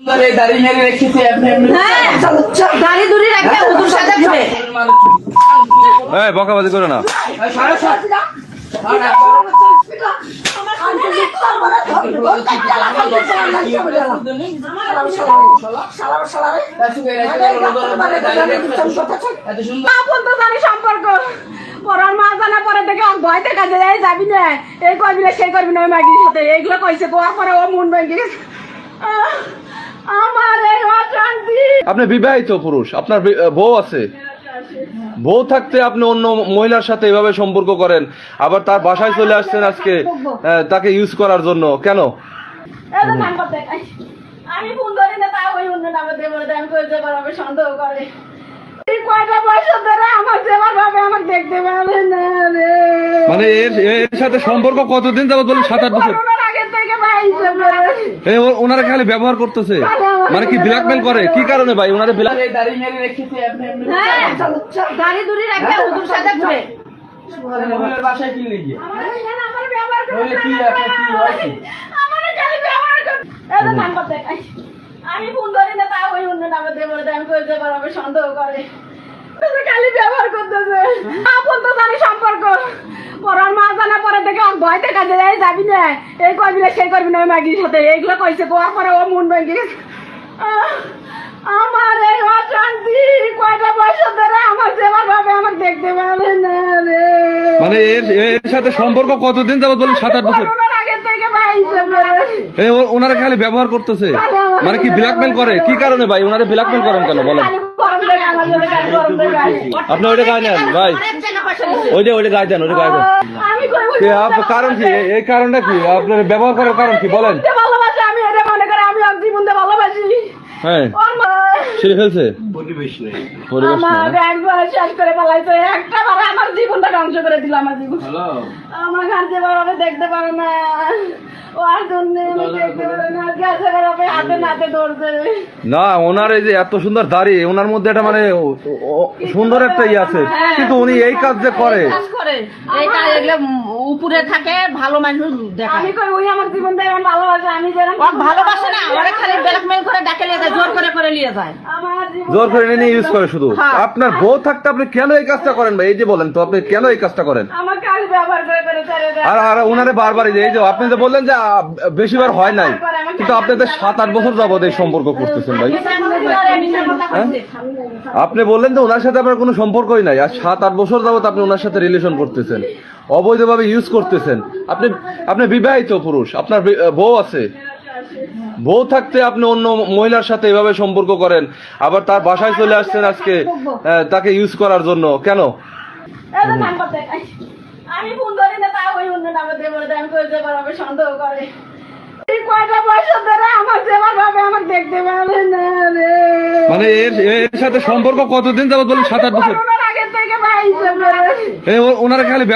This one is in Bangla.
সুন্দর এই দাড়ি মেরে রেখেছে আপনি হ্যাঁ দাড়ি রাখবে হুজুর এই বকাবাজি করে না। সম্পর্ক। মা জানা পরে ভয় যায় যাবি না। এই করবি না সেই করবি না ওই মাগির সাথে। এইগুলো কইছে কোয়ার পরে ও মন ভেঙে গেছে। আপনি বিবাহিত পুরুষ আপনার বউ আছে। বউ থাকতে আপনি অন্য মহিলার সাথে এভাবে সম্পর্ক করেন আবার তার বাসায় চলে আসছেন আজকে তাকে ইউজ করার জন্য। কেন। আমি ফোন ধরি না তা ওই অন্য নামে দেবো আমি কইতে পারব সন্দেহ করে। কয়টা পয়সা ধরে আমার সেবার ভাবে আমার দেখতে পাবে না রে। মানে এর এর সাথে সম্পর্ক কতদিন যাবত বলুন সাত আট বছর? আগে থেকে ভাই ওনারা খালি ব্যবহার করতেছে। মানে কি ব্ল্যাকমেল করে? কি কারণে ভাই? ওনারা ব্ল্যাক দাড়ি মেরে রেখেছে আপনি হ্যাঁ দাড়ি দুড়ি রাখবে হুজুর সাথে ঘুরে মহিলার বাসায় কি লেগে আমার এখানে আমার ব্যবহার করে কি আপনি কি হয়েছে? আমার খালি ব্যবহার করে এই তো করতে আমি ফোন ধরি না তা ওই অন্য নামে দেবো আমি কইতে পারব আমি সন্দেহ করে। খালি ব্যবহার করতেছে। আপন তো জানি সম্পর্ক পরার মা জানা পরে থেকে ওর ভয় যাবি না। এই করবি না সেই করবি না মাগির সাথে। এইগুলো কইছে কোয়ার পরে ও মন ভেঙে গেছে। আমার এই অশান্তি কয়টা ধরে আমার ভাবে আমার দেখতে পাবে না রে। মানে এর এর সাথে সম্পর্ক কতদিন যাবত বলেন? সাত আট বছর। ওনারা খালি ব্যবহার করতেছে। মানে কি ব্ল্যাকমেল করে? কি কারণে ভাই? ওনারা ব্ল্যাকমেল করেন কেন? বলেন। আপনি ওইটা গায়ে নেন ভাই। ওইটা ওইটা গায়ে দেন ওইটা গায়ে দেন। আমি কই ওই কি আপ- কারণ কি? এই কারণটা কি? আপনার ব্যবহার করার কারণ কি? বলেন। মনে হ্যাঁ। ওর মা ছেড়ে ফেলছে? পরিবেশ আমার একবার শেষ করে পালাইছে একটা আমার জীবনটা ধ্বংস করে দিল আমার জীবন। হ্যালো। আমার ঘর যে দেখতে পারে না। ও আর জন্য দেখতে পারে না। গেছে বাবা হাতে নাতে ধরছে না ওনার এই যে এত সুন্দর দাড়ি ওনার মধ্যে একটা মানে সুন্দর একটা ইয়ে আছে। কিন্তু উনি এই কাজ যে করে। করে। এই কাজ এগুলো উপরে থাকে ভালো মানুষ দেখায়। আমি কই ওই আমার জীবন দিয়ে ভালোবাসে আমি যেরকম ও ভালোবাসে না ওরা খালি ব্ল্যাকমেল করে ডাকে নিয়ে যায় জোর করে করে নিয়ে যায়। জোর করে নিয়ে ইউজ করে শুধু। হ্যাঁ। আপনার বউ থাকতে আপনি কেন এই কাজটা করেন ভাই? এই যে বলেন তো আপনি কেন এই কাজটা করেন? আমার কাজ ব্যবহার করে করে আর আর ওনারে বারবার এই যে আপনি যে বললেন যে বেশিবার হয় নাই কিন্তু আপনাদের সাত আট বছর যাবত এই সম্পর্ক করতেছেন ভাই। হ্যাঁ? আপনি বললেন যে ওনার সাথে আপনার কোনো সম্পর্কই নাই আর সাত আট বছর যাবত আপনি ওনার সাথে রিলেশন করতেছেন। অবৈধভাবে ইউজ করতেছেন। আপনি আপনি বিবাহিত পুরুষ আপনার বউ আছে। বউ থাকতে আপনি অন্য মহিলার সাথে এভাবে সম্পর্ক করেন আবার তার বাসায় চলে আসছেন আজকে তাকে ইউজ করার জন্য। কেন? এই তো ধান করতে আই। আমি ফোন ধরি না তা ওই অন্য নামে দেবো আমি কইতে পারব আমি সন্দেহ করে। কয়টা পয়সা ধরে আমার সেবার ভাবে আমার দেখতে পাবে না রে। মানে এর এর সাথে সম্পর্ক কতদিন যাবত বলেন সাত আট বছর? আগে থেকে ভাই ওনারা খালি